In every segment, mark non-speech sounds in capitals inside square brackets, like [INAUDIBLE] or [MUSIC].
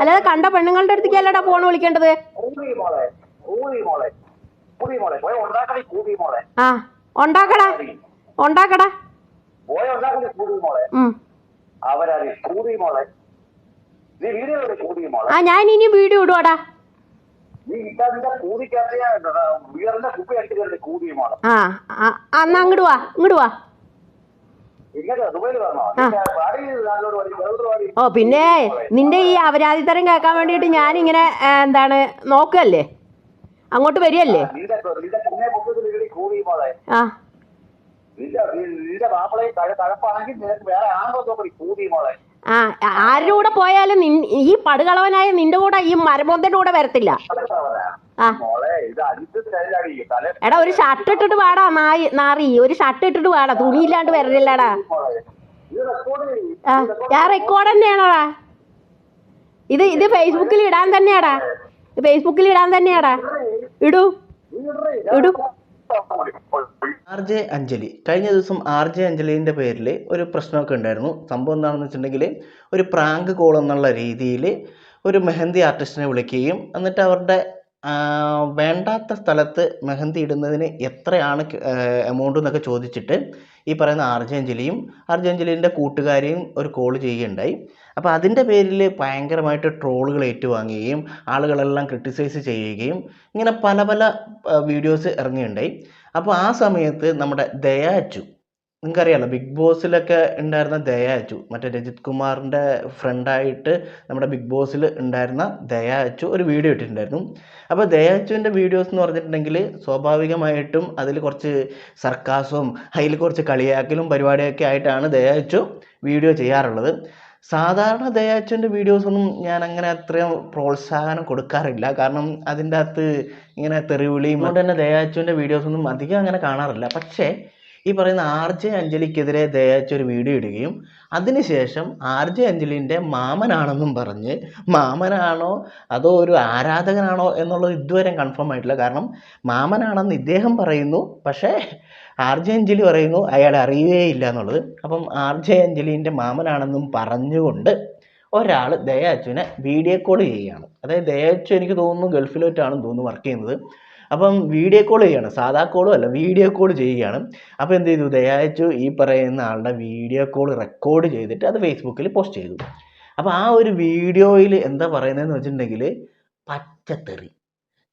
അല്ലാതെ കണ്ട പെണ്ണുങ്ങളുടെ അടുത്തേക്ക് അല്ലടാ ഫോൺ വിളിക്കേണ്ടത്. ആ ഉണ്ടാക്കടാ ഉണ്ടാക്കടാ. ആ ഞാൻ ഇനി വീഡിയോ ഇടുവാടാ. ആ എന്നാ അങ്ങോട്ട് വാ ഇങ്ങോട്ട് വാ ഇങ്ങനെ ദുബൈയിൽ വരണോ പാടി നല്ലൊരു പാടി വേറൊരു പാടി ഓ പിന്നെ നിന്റെ ഈ അപരാധിത്തരം കേൾക്കാൻ വേണ്ടിയിട്ട് ഞാൻ ഇങ്ങനെ എന്താണ് നോക്കല്ലേ അങ്ങോട്ട് പൊക്കത്തിൽ ആ ആ. ആരുടെ കൂടെ പോയാലും ഈ പടുകളവനായ നിന്റെ കൂടെ ഈ മരമൊന്നിന്റെ കൂടെ വരത്തില്ല. എടാ ഒരു ഷർട്ട് ഇട്ടിട്ട് വാടാ നായി നാറി. ഒരു ഷർട്ട് ഇട്ടിട്ട് വരലില്ലടാ. ഇത് റെക്കോർഡ് ചെയ്യ്. ആ ഞാൻ റെക്കോർഡ് തന്നെയാണോടാ? ഇത് ഇത് ഫേസ്ബുക്കിൽ ഇടാൻ തന്നെയാടാ. ഫേസ്ബുക്കിൽ ഇടാൻ തന്നെയാടാ. ഇടൂ. ഇടൂ. R J Anjali. കഴിഞ്ഞ ദിവസം ആർ ജെ അഞ്ജലിന്റെ പേരിൽ ഒരു പ്രശ്നമൊക്കെ ഉണ്ടായിരുന്നു. സംഭവം എന്താണെന്ന് വെച്ചിട്ടുണ്ടെങ്കിൽ ഒരു പ്രാങ്ക് കോൾ എന്നുള്ള രീതിയിൽ ഒരു മെഹന്തി ആർട്ടിസ്റ്റിനെ വിളിക്കുകയും എന്നിട്ട് അവരുടെ വേണ്ടാത്ത സ്ഥലത്ത് മെഹന്തി ഇടുന്നതിന് എത്രയാണ് എമൗണ്ട് എന്നൊക്കെ ചോദിച്ചിട്ട് ഈ പറയുന്ന ആർ ജെ അഞ്ജലിയും ആർ ജെ അഞ്ജലിന്റെ കൂട്ടുകാരെയും ഒരു കോൾ ചെയ്യുകയുണ്ടായി. അപ്പോൾ അതിന്റെ പേരിൽ ഭയങ്കരമായിട്ട് ട്രോളുകൾ ഏറ്റുവാങ്ങുകയും ആളുകളെല്ലാം ക്രിട്ടിസൈസ് ചെയ്യുകയും ഇങ്ങനെ പല പല വീഡിയോസ് ഇറങ്ങുകയുണ്ടായി. അപ്പോൾ ആ സമയത്ത് നമ്മുടെ ദയാച്ചു നിങ്ങൾക്കറിയാലോ ബിഗ് ബോസിലൊക്കെ ഉണ്ടായിരുന്ന ദയാച്ചു മറ്റേ രജിത് കുമാറിന്റെ ഫ്രണ്ടായിട്ട് നമ്മുടെ ബിഗ് ബോസിൽ ഉണ്ടായിരുന്ന ദയാച്ചു ഒരു വീഡിയോ ഇട്ടിട്ടുണ്ടായിരുന്നു. അപ്പോൾ ദയാച്ചുവിന്റെ വീഡിയോസ് എന്ന് പറഞ്ഞിട്ടുണ്ടെങ്കിൽ സ്വാഭാവികമായിട്ടും അതിൽ കുറച്ച് സർക്കാസവും അതിൽ കുറച്ച് കളിയാക്കലും പരിപാടിയൊക്കെ ആയിട്ടാണ് ദയാച്ചു വീഡിയോ ചെയ്യാറുള്ളത്. സാധാരണ ദയാച്ചുവിന്റെ വീഡിയോസൊന്നും ഞാൻ അങ്ങനെ അത്രയും പ്രോത്സാഹനം കൊടുക്കാറില്ല. കാരണം അതിന്റെ അകത്ത് ഇങ്ങനെ തെറിവിളിയും അതുകൊണ്ട് തന്നെ ദയാച്ചുവിന്റെ വീഡിയോസൊന്നും അധികം അങ്ങനെ കാണാറില്ല. പക്ഷേ ഈ പറയുന്ന ആർ ജെ അഞ്ജലിക്കെതിരെ ദയാച്ച ഒരു വീഡിയോ ഇടുകയും അതിനുശേഷം ആർ ജെ അഞ്ജലിന്റെ മാമനാണെന്നും പറഞ്ഞ് മാമനാണോ അതോ ഒരു ആരാധകനാണോ എന്നുള്ളത് ഇതുവരെ കൺഫേം ആയിട്ടില്ല. കാരണം മാമനാണെന്ന് ഇദ്ദേഹം പറയുന്നു പക്ഷേ ആർ ജെ അഞ്ജലി പറയുന്നു അയാളെ അറിയുകയില്ല എന്നുള്ളത്. അപ്പം ആർ ജെ അഞ്ജലിന്റെ മാമനാണെന്നും പറഞ്ഞുകൊണ്ട് ഒരാൾ ദയാച്ചുവിനെ വീഡിയോ കോൾ ചെയ്യുകയാണ്. അതായത് ദയാച്ചു എനിക്ക് തോന്നുന്നു ഗൾഫിലോട്ടാണെന്ന് തോന്നുന്നു വർക്ക് ചെയ്യുന്നത്. അപ്പം വീഡിയോ കോൾ ചെയ്യുകയാണ് സാധാ കോളും അല്ല വീഡിയോ കോൾ ചെയ്യുകയാണ്. അപ്പോൾ എന്ത് ചെയ്തു? ദയാച്ചു ഈ പറയുന്ന ആളുടെ വീഡിയോ കോൾ റെക്കോർഡ് ചെയ്തിട്ട് അത് ഫേസ്ബുക്കിൽ പോസ്റ്റ് ചെയ്തു. അപ്പോൾ ആ ഒരു വീഡിയോയിൽ എന്താ പറയുന്നതെന്ന് വെച്ചിട്ടുണ്ടെങ്കിൽ പച്ചത്തെറി.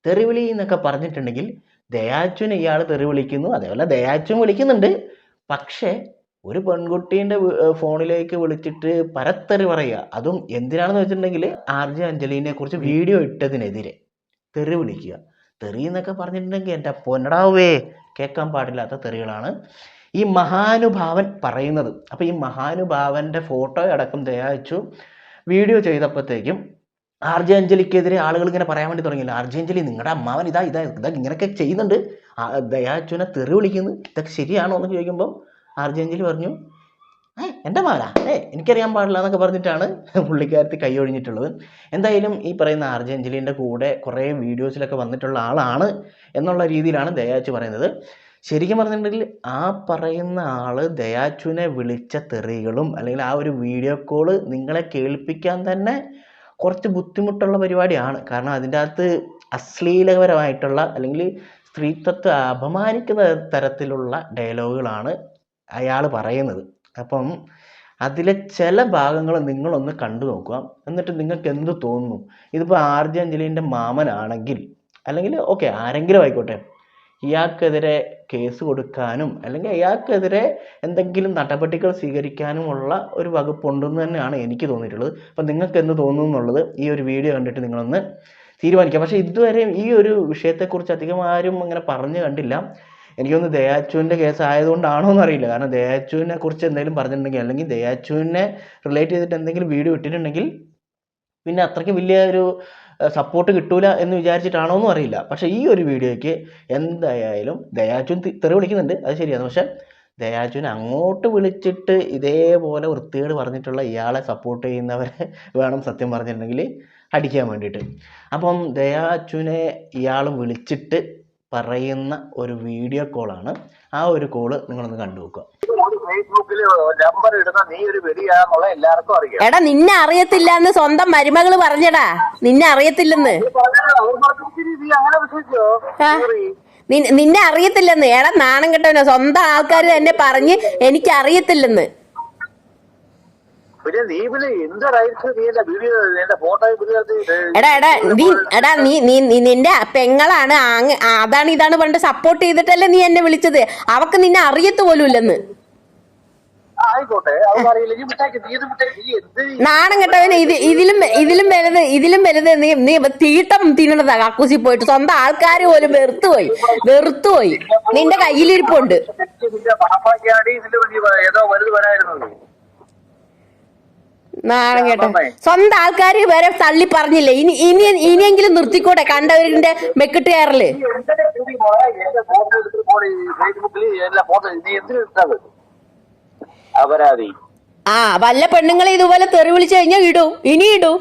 തെറിവിളി എന്നൊക്കെ പറഞ്ഞിട്ടുണ്ടെങ്കിൽ ദയാച്ചുവിനെ ഇയാൾ തെറി വിളിക്കുന്നു. അതേപോലെ ദയാച്ചും വിളിക്കുന്നുണ്ട്. പക്ഷേ ഒരു പെൺകുട്ടീന്റെ ഫോണിലേക്ക് വിളിച്ചിട്ട് പരത്തെറി പറയുക അതും എന്തിനാണെന്ന് വെച്ചിട്ടുണ്ടെങ്കിൽ ആർ ജെ അഞ്ജലിനെ കുറിച്ച് വീഡിയോ ഇട്ടതിനെതിരെ തെറി വിളിക്കുക. തെറി എന്നൊക്കെ പറഞ്ഞിട്ടുണ്ടെങ്കിൽ എന്റെ പൊന്നടാവേ കേൾക്കാൻ പാടില്ലാത്ത തെറികളാണ്. ഈ മഹാനുഭാവൻ പറയുന്നത്. അപ്പോൾ ഈ മഹാനുഭാവന്റെ ഫോട്ടോ അടക്കം തയ്യാച്ചു വീഡിയോ ചെയ്തപ്പോഴത്തേക്കും ആർ അഞ്ജലിക്കെതിരെ ആളുകൾ ഇങ്ങനെ പറയാൻ വേണ്ടി തുടങ്ങിയില്ല. ആർ ജെ അഞ്ജലി നിങ്ങളുടെ അമ്മാവൻ ഇതാ ഇതാ ഇതാ ഇങ്ങനെയൊക്കെ ചെയ്യുന്നുണ്ട്. ദയാച്ചുനെ തെറി വിളിക്കുന്നു. ഇതൊക്കെ ശരിയാണോ? എന്ന് ചോദിക്കുമ്പോൾ ആർ അഞ്ജലി പറഞ്ഞു ഏ എന്റെ മകനാ ഏ എനിക്കറിയാൻ പാടില്ല എന്നൊക്കെ പറഞ്ഞിട്ടാണ് പുള്ളിക്കാരത്തി കൈ ഒഴിഞ്ഞിട്ടുള്ളത്. എന്തായാലും ഈ പറയുന്ന ആർ കൂടെ കുറേ വീഡിയോസിലൊക്കെ വന്നിട്ടുള്ള ആളാണ് എന്നുള്ള രീതിയിലാണ് ദയാച്ചു പറയുന്നത്. ശരിക്കും പറഞ്ഞിട്ടുണ്ടെങ്കിൽ ആ പറയുന്ന ആൾ ദയാച്ചുവിനെ വിളിച്ച തെറികളും അല്ലെങ്കിൽ ആ ഒരു വീഡിയോ കോൾ നിങ്ങളെ കേൾപ്പിക്കാൻ തന്നെ കുറച്ച് ബുദ്ധിമുട്ടുള്ള പരിപാടിയാണ്. കാരണം അതിന്റെ അകത്ത് അശ്ലീലപരമായിട്ടുള്ള അല്ലെങ്കിൽ സ്ത്രീത്വത്തെ അപമാനിക്കുന്ന തരത്തിലുള്ള ഡയലോഗുകളാണ് അയാൾ പറയുന്നത്. അപ്പം അതിലെ ചില ഭാഗങ്ങൾ നിങ്ങളൊന്ന് കണ്ടു നോക്കുക. എന്നിട്ട് നിങ്ങൾക്ക് എന്ത് തോന്നുന്നു? ഇതിപ്പോൾ ആർ അഞ്ജലിന്റെ മാമനാണെങ്കിൽ അല്ലെങ്കിൽ ഓക്കെ ആരെങ്കിലും ആയിക്കോട്ടെ. ഇയാൾക്കെതിരെ കേസ് കൊടുക്കാനും അല്ലെങ്കിൽ അയാൾക്കെതിരെ എന്തെങ്കിലും നടപടികൾ സ്വീകരിക്കാനുമുള്ള ഒരു വകുപ്പുണ്ടെന്ന് തന്നെയാണ് എനിക്ക് തോന്നിയിട്ടുള്ളത്. അപ്പം നിങ്ങൾക്ക് എന്ത് തോന്നുന്നു എന്നുള്ളത് ഈ ഒരു വീഡിയോ കണ്ടിട്ട് നിങ്ങളൊന്ന് തീരുമാനിക്കുക. പക്ഷേ ഇതുവരെയും ഈ ഒരു വിഷയത്തെക്കുറിച്ച് അധികം ആരും അങ്ങനെ പറഞ്ഞു കണ്ടില്ല. എനിക്കൊന്ന് ദയാച്ചുവിന്റെ കേസ് ആയതുകൊണ്ടാണോ എന്നറിയില്ല കാരണം ദയാച്ചുവിനെ കുറിച്ച് എന്തെങ്കിലും പറഞ്ഞിട്ടുണ്ടെങ്കിൽ അല്ലെങ്കിൽ ദയാച്ചുവിനെ റിലേറ്റ് ചെയ്തിട്ട് എന്തെങ്കിലും വീഡിയോ ഇട്ടിട്ടുണ്ടെങ്കിൽ പിന്നെ അത്രയ്ക്ക് വലിയ ഒരു സപ്പോർട്ട് കിട്ടൂല എന്ന് വിചാരിച്ചിട്ടാണോ എന്നും അറിയില്ല. പക്ഷേ ഈ ഒരു വീഡിയോയ്ക്ക് എന്തായാലും ദയാച്ചുൻ തെറി വിളിക്കുന്നുണ്ട്. അത് ശരിയാണ്. പക്ഷേ ദയാച്ചുവിനെ അങ്ങോട്ട് വിളിച്ചിട്ട് ഇതേപോലെ വൃത്തികേട് പറഞ്ഞിട്ടുള്ള ഇയാളെ സപ്പോർട്ട് ചെയ്യുന്നവരെ [LAUGHS] വേണം സത്യം പറഞ്ഞിട്ടുണ്ടെങ്കിൽ അടിക്കാൻ വേണ്ടിയിട്ട്. അപ്പം ദയാച്ചുവിനെ ഇയാൾ വിളിച്ചിട്ട് പറയുന്ന ഒരു വീഡിയോ കോളാണ് ആ ഒരു കോൾ നിങ്ങളൊന്ന് കണ്ടു നോക്കുക. ഫേസ്ബുക്കിൽ നമ്പർ ഇടുന്ന നീ ഒരു വെടിയാന്നുള്ള എല്ലാവർക്കും അറിയാം. എടാ നിന്നെ അറിയത്തില്ല എന്ന് സ്വന്തം മരുമകൾ പറഞ്ഞടാ. നിന്നെ അറിയത്തില്ലെന്ന്. അങ്ങനെ വിശ്വസിച്ചോ? നിന്നെ അറിയത്തില്ലെന്ന്. എടാ നാണം കെട്ടവനോ സ്വന്തം ആൾക്കാർ തന്നെ പറഞ്ഞ് എനിക്ക് അറിയത്തില്ലെന്ന് പിന്നെ നീ പിന്നെ എന്ത് നീ എന്റെ വീഡിയോ എന്റെ ഫോട്ടോയും വീഡിയോ എടാ എടാ നീ എടാ നീ നീ നീ- നിന്റെ പെങ്ങളാണ് ആങ് അതാണ് ഇതാണ് പണ്ട് സപ്പോർട്ട് ചെയ്തിട്ടല്ലേ നീ എന്നെ വിളിച്ചത്. അവക്ക് നിന്നെ അറിയത്ത് പോലും ഇല്ലെന്ന് ആയിക്കോട്ടെ അത് നീ നീ ഇത് മിഠായി നീ എന്ത് നാണം കെട്ടവന് ഇത് ഇതിലും ഇതിലും വലുത് ഇതിലും വലുത് നീ നീ തീട്ടം തിന്നണതാ കക്കൂസി പോയിട്ട്. സ്വന്തം ആൾക്കാർ പോലും വെറുത്തുപോയി വെറുത്തുപോയി നിന്റെ കയ്യിലിരിപ്പുണ്ട്. നിന്റെ കയ്യിലിരിപ്പുണ്ട് ഇതിന്റെ വലിയ ഏതോ വലുത് വരായിരുന്നത് നാണം കേട്ടോ. സ്വന്തം ആൾക്കാർ വരെ തള്ളി പറഞ്ഞില്ലേ? ഇനി ഇനി ഇനിയെങ്കിലും നിർത്തിക്കോട്ടെ കണ്ടവരിന്റെ മെക്കിട്ട് കയറൽ അപരാധി. ആ വല്ല പെണ്ണുങ്ങളെ ഇതുപോലെ തെറി വിളിച്ചു കഴിഞ്ഞാൽ ഇടൂ. ഇനി ഇടൂ.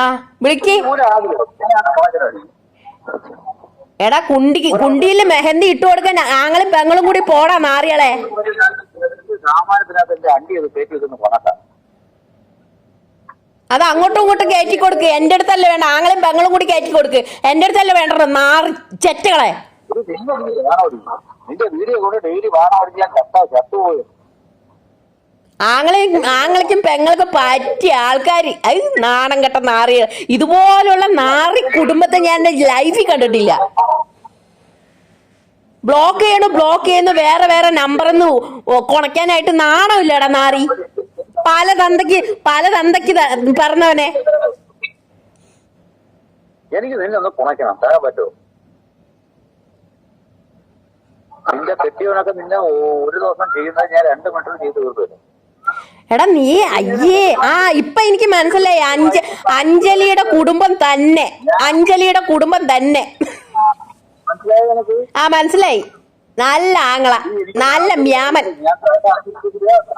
ആ വിളിക്ക്. എടാ കുണ്ടി കുണ്ടിയിൽ മെഹന്തി ഇട്ടു കൊടുക്കാൻ ആങ്ങളും പെങ്ങളും കൂടി പോടാ നാറികളെ സാമാനത്തിനകത്ത് എന്റെ അണ്ടി അത് കയറ്റി വെക്കുന്ന പണക്കാം അത് അങ്ങോട്ടും ഇങ്ങോട്ടും കയറ്റി കൊടുക്ക്. എന്റെ അടുത്തല്ലേ വേണ്ട. ആങ്ങളും പെങ്ങളും കൂടി കയറ്റി കൊടുക്ക്. എന്റെ അടുത്തല്ലേ വേണ്ട നാറി ചെറ്റകളെ. നിന്റെ വീഡിയോ കൊണ്ട് ഡെയിലി ചത്താ ചത്തുപോയി. ആങ്ങളയ്ക്കും പെങ്ങൾക്കും പറ്റിയ ആൾക്കാർ അത് നാണം കെട്ട നാറികൾ. ഇതുപോലുള്ള നാറി കുടുംബത്തെ ഞാൻ ലൈഫിൽ കണ്ടിട്ടില്ല. ബ്ലോക്ക് ചെയ്യണു ബ്ലോക്ക് ചെയ്യുന്നു വേറെ വേറെ നമ്പറന്ന് കുണയ്ക്കാനായിട്ട് നാണമില്ലടാ നാറി. പല തന്തയ്ക്ക് പല തന്തയ്ക്ക് പറഞ്ഞവനെ. എനിക്ക് നിന്നെ ഒന്ന് കുണയ്ക്കണം തരാൻ പറ്റുമോ? നിന്റെ തെറ്റിയവനൊക്കെ നിന്നെ ഒരു ദിവസം ചെയ്യുന്നത് ഞാൻ രണ്ട് മണിക്കൂർ ചെയ്ത് തീർത്തു എടാ നീ അയ്യേ ആ ഇപ്പൊ എനിക്ക് മനസ്സിലായി അഞ്ച അഞ്ജലിയുടെ കുടുംബം തന്നെ അഞ്ജലിയുടെ കുടുംബം തന്നെ. ആ മനസ്സിലായി. നല്ല ആങ്ങള നല്ല മ്യാമൻ.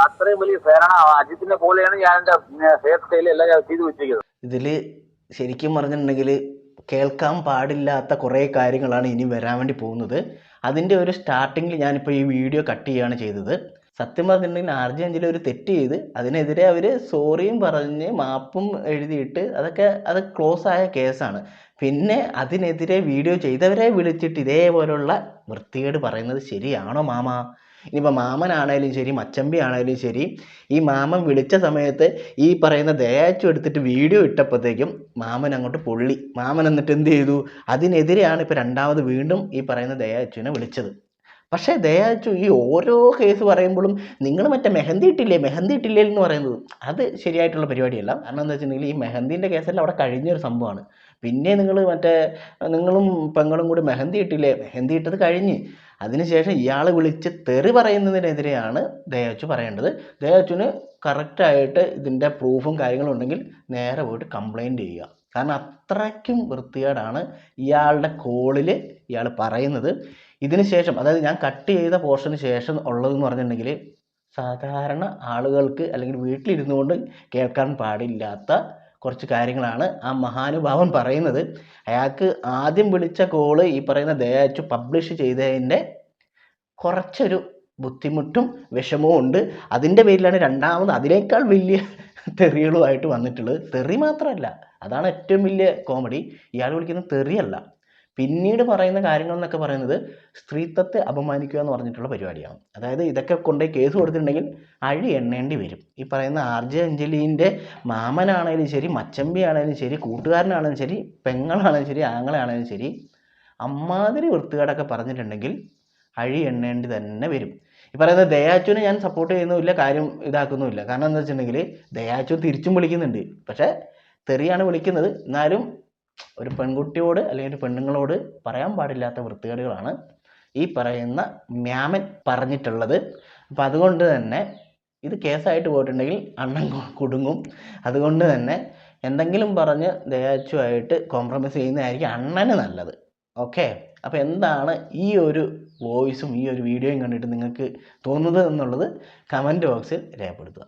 അത്രയും വലിയ ഫേനാണ് അജിത്തിനെ പോലെയാണ് ഞാൻ എന്റെ ഹെയർ സ്റ്റൈൽ എല്ലാം ഞാൻ ചെയ്ത് വെച്ചിരിക്കുന്നത്. ഇതിൽ ശരിക്കും പറഞ്ഞിട്ടുണ്ടെങ്കിൽ കേൾക്കാൻ പാടില്ലാത്ത കുറേ കാര്യങ്ങളാണ് ഇനി വരാൻ വേണ്ടി പോകുന്നത്. അതിന്റെ ഒരു സ്റ്റാർട്ടിങ്ങിൽ ഞാനിപ്പോൾ ഈ വീഡിയോ കട്ട് ചെയ്യുകയാണ് ചെയ്തത്. സത്യം പറഞ്ഞിട്ടുണ്ടെങ്കിൽ ആർജി അഞ്ചിൽ ഒരു തെറ്റ് ചെയ്ത് അതിനെതിരെ അവർ സോറിയും പറഞ്ഞ് മാപ്പും എഴുതിയിട്ട് അതൊക്കെ അത് ക്ലോസ് ആയ കേസാണ് പിന്നെ അതിനെതിരെ വീഡിയോ ചെയ്തവരെ വിളിച്ചിട്ട് ഇതേപോലുള്ള വൃത്തികേട് പറയുന്നത് ശരിയാണോ മാമ? ഇനിയിപ്പോൾ മാമനാണേലും ശരി മച്ചമ്പി ആണേലും ശരി ഈ മാമൻ വിളിച്ച സമയത്ത് ഈ പറയുന്ന ദയാച്ചു എടുത്തിട്ട് വീഡിയോ ഇട്ടപ്പോഴത്തേക്കും മാമൻ അങ്ങോട്ട് പൊള്ളി. മാമൻ എന്നിട്ട് എന്ത് ചെയ്തു? അതിനെതിരെയാണ് ഇപ്പോൾ രണ്ടാമത് വീണ്ടും ഈ പറയുന്ന ദയാച്ചുവിനെ വിളിച്ചത്. പക്ഷേ ദയാച്ചു ഈ ഓരോ കേസ് പറയുമ്പോഴും നിങ്ങൾ മറ്റേ മെഹന്തി ഇട്ടില്ലേ? മെഹന്തി ഇട്ടില്ലേ എന്ന് പറയുന്നത്. അത് ശരിയായിട്ടുള്ള പരിപാടിയല്ല. കാരണം എന്താ വെച്ചിട്ടുണ്ടെങ്കിൽ ഈ മെഹന്തിന്റെ കേസെല്ലാം അവിടെ കഴിഞ്ഞൊരു സംഭവമാണ്. പിന്നെ നിങ്ങൾ മറ്റേ നിങ്ങളും പെങ്ങളും കൂടി മെഹന്തി ഇട്ടില്ലേ? മെഹന്തി ഇട്ടത് കഴിഞ്ഞ്. അതിനുശേഷം ഇയാൾ വിളിച്ച് തെറി പറയുന്നതിനെതിരെയാണ് ദയാച്ചു പറയേണ്ടത്. ദയാച്ചുവിന് കറക്റ്റായിട്ട് ഇതിന്റെ പ്രൂഫും കാര്യങ്ങളും ഉണ്ടെങ്കിൽ നേരെ പോയിട്ട് കംപ്ലൈന്റ് ചെയ്യുക. കാരണം അത്രയ്ക്കും വൃത്തികേടാണ് ഇയാളുടെ കോളിൽ ഇയാൾ പറയുന്നത്. ഇതിന് ശേഷം അതായത് ഞാൻ കട്ട് ചെയ്ത പോർഷന് ശേഷം ഉള്ളതെന്ന് പറഞ്ഞിട്ടുണ്ടെങ്കിൽ സാധാരണ ആളുകൾക്ക് അല്ലെങ്കിൽ വീട്ടിലിരുന്നു കൊണ്ട് കേൾക്കാൻ പാടില്ലാത്ത കുറച്ച് കാര്യങ്ങളാണ് ആ മഹാനുഭാവൻ പറയുന്നത്. അയാൾക്ക് ആദ്യം വിളിച്ച കോൾ ഈ പറയുന്ന ദയാച്ചു പബ്ലിഷ് ചെയ്തതിന്റെ കുറച്ചൊരു ബുദ്ധിമുട്ടും വിഷമവും ഉണ്ട്. അതിന്റെ പേരിലാണ് രണ്ടാമത് അതിനേക്കാൾ വലിയ തെറികളുമായിട്ട് വന്നിട്ടുള്ളത്. തെറി മാത്രമല്ല അതാണ് ഏറ്റവും വലിയ കോമഡി ഇയാൾ വിളിക്കുന്നത് തെറിയല്ല. പിന്നീട് പറയുന്ന കാര്യങ്ങൾ എന്നൊക്കെ പറയുന്നത് സ്ത്രീത്വത്തെ അപമാനിക്കുക എന്ന് പറഞ്ഞിട്ടുള്ള പരിപാടിയാണ്. അതായത് ഇതൊക്കെ കൊണ്ടുപോയി കേസ് കൊടുത്തിട്ടുണ്ടെങ്കിൽ അഴി എണ്ണേണ്ടി വരും. ഈ പറയുന്ന ആർ ജെ അഞ്ജലീന്റെ മാമനാണേലും ശരി മച്ചമ്പി ആണേലും ശരി കൂട്ടുകാരനാണേലും ശരി പെങ്ങളാണേലും ശരി ആങ്ങളാണേലും ശരി അമ്മാതിരി വൃത്തികേടൊക്കെ പറഞ്ഞിട്ടുണ്ടെങ്കിൽ അഴി എണ്ണേണ്ടി തന്നെ വരും. ഈ പറയുന്ന ദയാച്ചുവിനെ ഞാൻ സപ്പോർട്ട് ചെയ്യുന്നുമില്ല കാര്യം ഇതാക്കുന്നുമില്ല. കാരണം എന്താ വെച്ചിട്ടുണ്ടെങ്കിൽ ദയാച്ചു തിരിച്ചും വിളിക്കുന്നുണ്ട്. പക്ഷേ തെറിയാണ് വിളിക്കുന്നത്. എന്നാലും ഒരു പെൺകുട്ടിയോട് അല്ലെങ്കിൽ ഒരു പെണ്ണുങ്ങളോട് പറയാൻ പാടില്ലാത്ത വൃത്തികേടുകളാണ് ഈ പറയുന്ന മ്യാമൻ പറഞ്ഞിട്ടുള്ളത്. അപ്പം അതുകൊണ്ട് തന്നെ ഇത് കേസായിട്ട് പോയിട്ടുണ്ടെങ്കിൽ അണ്ണൻ കുടുങ്ങും. അതുകൊണ്ട് തന്നെ എന്തെങ്കിലും പറഞ്ഞ് ദയാച്ചുമായിട്ട് കോംപ്രമൈസ് ചെയ്യുന്നതായിരിക്കും അണ്ണന് നല്ലത്. ഓക്കെ അപ്പോൾ എന്താണ് ഈ ഒരു വോയിസും ഈ ഒരു വീഡിയോയും കണ്ടിട്ട് നിങ്ങൾക്ക് തോന്നുന്നത് എന്നുള്ളത് കമന്റ് ബോക്സിൽ രേഖപ്പെടുത്തുക.